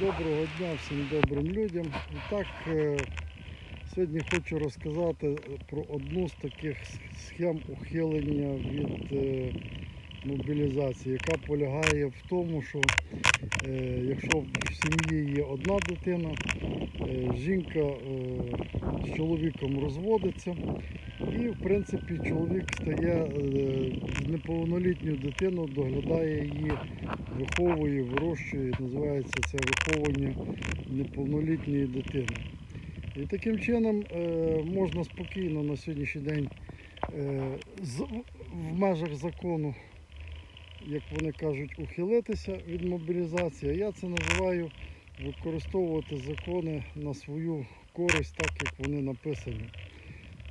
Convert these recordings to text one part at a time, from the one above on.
Доброго дня всім добрим людям. І так, е, сьогодні хочу розказати про одну з таких схем ухилення від е, мобілізації, яка полягає в тому, що е, якщо в сім'ї є одна дитина, е, жінка е, з чоловіком розводиться, і в принципі чоловік стає е, з неповнолітньою дитиною, доглядає її виховує, вирощує, називається це виховування неповнолітньої дитини. І таким чином е, можна спокійно на сьогоднішній день е, з, в межах закону, як вони кажуть, ухилитися від мобілізації. Я це називаю використовувати закони на свою користь, так як вони написані.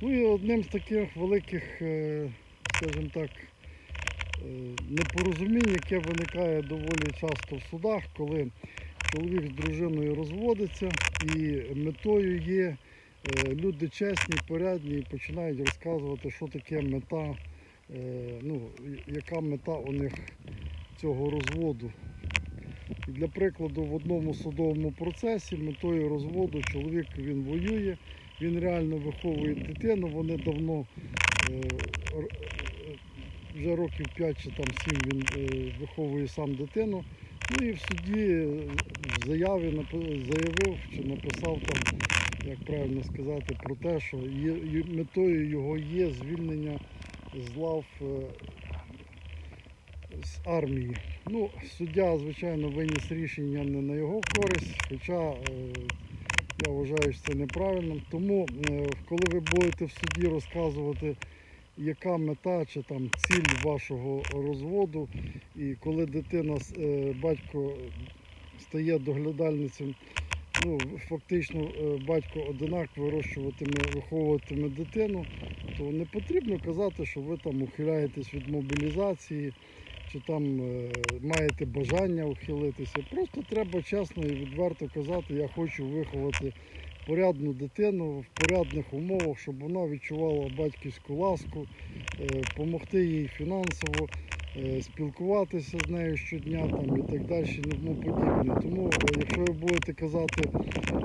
Ну і одним з таких великих, е, скажімо так, е, непорозумінь, яке виникає доволі часто в судах, коли чоловік з дружиною розводиться і метою є е, люди чесні, порядні і починають розказувати, що таке мета, ну, яка мета у них цього розводу. І для прикладу, в одному судовому процесі метою розводу чоловік він воює, він реально виховує дитину, вони давно е, е, вже років 5 чи там 7 він е, виховує сам дитину. Ну і в суді е, в заяві заявив чи написав там, як правильно сказати, про те, що є- метою його є звільнення з лав е, з армії. Ну, суддя, звичайно, виніс рішення не на його користь, хоча е, я вважаю, що це неправильно. Тому, е, коли ви будете в суді розказувати, яка мета чи там ціль вашого розводу, і коли дитина, батько стає доглядальницем, ну, фактично е, батько одинак вирощуватиме, виховуватиме дитину, то не потрібно казати, що ви там ухиляєтесь від мобілізації чи там е, маєте бажання ухилитися. Просто треба чесно і відверто казати, я хочу виховати порядну дитину в порядних умовах, щоб вона відчувала батьківську ласку, допомогти їй фінансово, е, спілкуватися з нею щодня там, і так далі, тому подібне. Тому, е, якщо ви будете казати,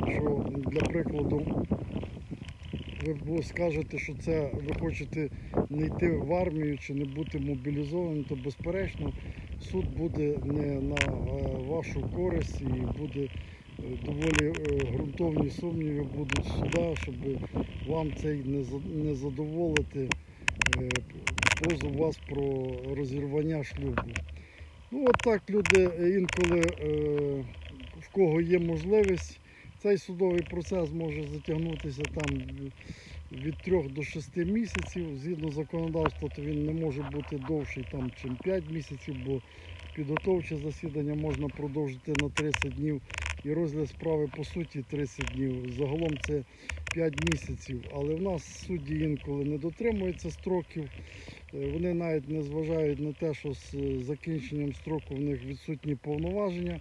що для прикладу ви скажете, що це ви хочете не йти в армію чи не бути мобілізованим, то безперечно суд буде не на е, вашу користь і буде е, доволі е, ґрунтовні сумніви будуть суда, щоб вам цей не, задоволити е, позов вас про розірвання шлюбу. Ну от так люди е, інколи е, в кого є можливість, цей судовий процес може затягнутися там від 3 до 6 місяців. Згідно законодавства, то він не може бути довший там, чим 5 місяців, бо підготовче засідання можна продовжити на 30 днів і розгляд справи по суті 30 днів. Загалом це 5 місяців. Але в нас судді інколи не дотримуються строків. Е, Вони навіть не зважають на те, що з е, закінченням строку в них відсутні повноваження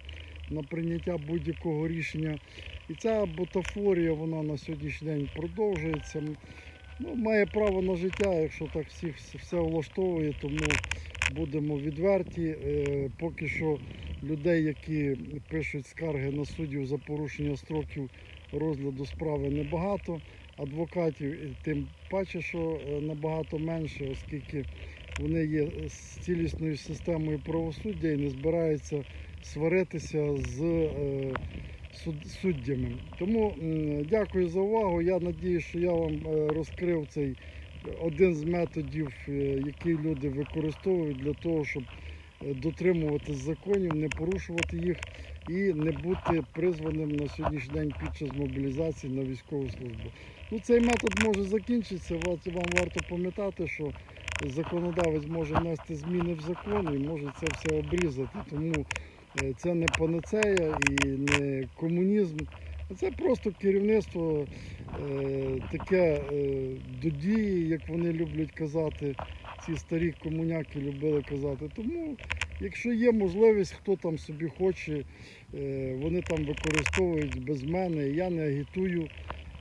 на прийняття будь-якого рішення. І ця бутафорія вона на сьогоднішній день продовжується. Ну, має право на життя, якщо так всіх все- влаштовує, тому будемо відверті. Е, Поки що людей, які пишуть скарги на суддів за порушення строків розгляду справи небагато. Адвокатів тим паче, що е, набагато менше, оскільки вони є цілісною системою правосуддя і не збираються сваритися з е, суд- суддями. Тому дякую за увагу. Я надію, що я вам е, розкрив цей один з методів, які люди використовують для того, щоб дотримуватись законів, не порушувати їх і не бути призваним на сьогоднішній день під час мобілізації на військову службу. Ну, цей метод може закінчитися. Вам варто пам'ятати, що законодавець може внести зміни в закон і може це все обрізати. Тому е, це не панацея і не комунізм. а Це просто керівництво е, таке е, до дії, як вони люблять казати, ці старі комуняки любили казати. Тому, якщо є можливість, хто там собі хоче, е, вони там використовують без мене. Я не агітую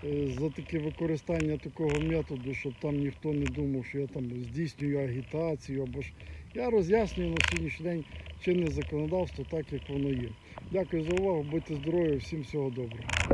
е, за таке використання такого методу, щоб там ніхто не думав, що я там здійснюю агітацію або ж Я роз'яснюю на сьогоднішній день чинне законодавство так, як воно є. Дякую за увагу, будьте здорові, всім всього доброго.